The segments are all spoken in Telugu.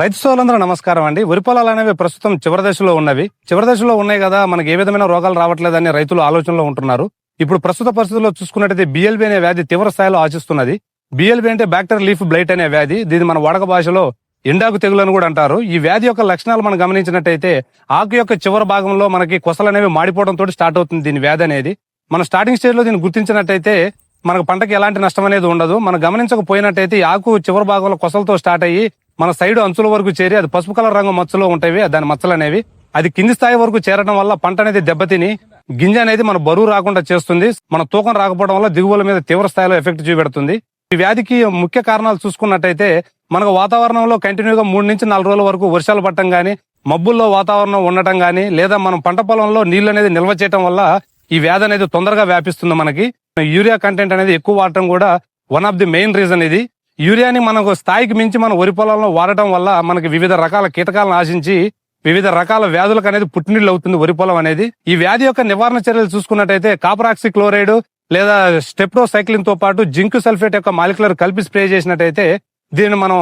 రైతు సోదరులందరూ నమస్కారం అండి. వరి పొలాలు అనేవి ప్రస్తుతం చివరి దశలో ఉన్నవి. చివరి దశలో ఉన్నాయి కదా మనకి ఏ విధమైన రోగాలు రావట్లేదని రైతులు ఆలోచనలో ఉంటున్నారు. ఇప్పుడు ప్రస్తుత పరిస్థితుల్లో చూసుకున్నట్టయితే బిఎల్బి అనే వ్యాధి తీవ్ర స్థాయిలో ఆశిస్తున్నది. బిఎల్బి అంటే బ్యాక్టర్ లీఫ్ బ్లైట్ అనే వ్యాధి. దీన్ని మన వాడక భాషలో ఎండాకు తెగులు అని కూడా అంటారు. ఈ వ్యాధి యొక్క లక్షణాలు మనం గమనించినట్టయితే ఆకు యొక్క చివరి భాగంలో మనకి కొసలు అనేవి మాడిపోవడంతో స్టార్ట్ అవుతుంది దీని వ్యాధి అనేది. మన స్టార్టింగ్ స్టేజ్లో దీన్ని గుర్తించినట్టయితే మనకు పంటకి ఎలాంటి నష్టం అనేది ఉండదు. మనం గమనించకపోయినట్టయితే ఆకు చివరి భాగంలో కొసలతో స్టార్ట్ అయ్యి మన సైడ్ అంచుల వరకు చేరి అది పసుపు కలర్ రంగు మచ్చలు ఉంటాయి దాని మచ్చలు అనేవి. అది కింది స్థాయి వరకు చేరడం వల్ల పంట అనేది దెబ్బతిని గింజ అనేది మన బరువు రాకుండా చేస్తుంది. మన తూకం రాకపోవడం వల్ల దిగుబడుల మీద తీవ్ర స్థాయిలో ఎఫెక్ట్ చూపెడుతుంది. ఈ వ్యాధికి ముఖ్య కారణాలు చూసుకున్నట్టయితే మనకు వాతావరణంలో కంటిన్యూగా మూడు నుంచి నాలుగు రోజుల వరకు వర్షాలు పడటం గానీ మబ్బుల్లో వాతావరణం ఉండటం గానీ లేదా మనం పంట పొలంలో నీళ్ళు అనేది నిల్వ చేయడం వల్ల ఈ వ్యాధి అనేది తొందరగా వ్యాపిస్తుంది మనకి. యూరియా కంటెంట్ అనేది ఎక్కువ వాడటం కూడా one of the main reason ఇది. యూరియాని మనకు స్థాయికి మించి మన వరి పొలంలో వాడటం వల్ల మనకి వివిధ రకాల కీటకాలను ఆశించి వివిధ రకాల వ్యాధులకు అనేది పుట్టినీళ్ళు అవుతుంది వరి పొలం అనేది. ఈ వ్యాధి యొక్క నివారణ చర్యలు చూసుకున్నట్టయితే కాపరాక్సి క్లోరైడ్ లేదా స్టెప్టోసైక్లిన్తో పాటు జింక్ సల్ఫేట్ యొక్క మాలిక్యులర్ కలిపి స్ప్రే చేసినట్టయితే దీన్ని మనం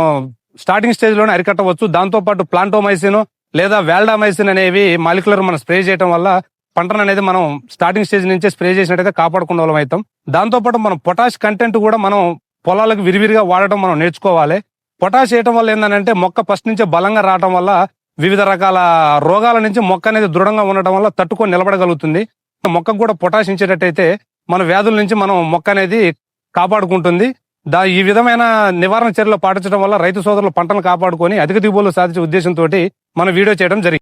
స్టార్టింగ్ స్టేజ్లోనే అరికట్టవచ్చు. దాంతో పాటు ప్లాంటోమైసిన్ లేదా వేల్డామైసిన్ అనేవి మాలిక్యులర్ మనం స్ప్రే చేయడం వల్ల పంటను అనేది మనం స్టార్టింగ్ స్టేజ్ నుంచే స్ప్రే చేసినట్టయితే కాపాడుకున్న వాళ్ళం అవుతాం. దాంతోపాటు మనం పొటాష్ కంటెంట్ కూడా మనం పొలాలకు విరివిరిగా వాడటం మనం నేర్చుకోవాలి. పొటాష్ వేయటం వల్ల ఏంటంటే మొక్క ఫస్ట్ నుంచే బలంగా రావటం వల్ల వివిధ రకాల రోగాల నుంచి మొక్క అనేది దృఢంగా ఉండటం వల్ల తట్టుకొని నిలబడగలుగుతుంది. మొక్కకు కూడా పొటాష్ ఇచ్చేటట్టయితే మన వ్యాధుల నుంచి మనం మొక్క అనేది కాపాడుకుంటుంది. దా ఈ విధమైన నివారణ చర్యలు పాటించడం వల్ల రైతు సోదరులు పంటను కాపాడుకొని అధిక దిగుబడులు సాధించే ఉద్దేశంతో మనం వీడియో చేయడం జరిగింది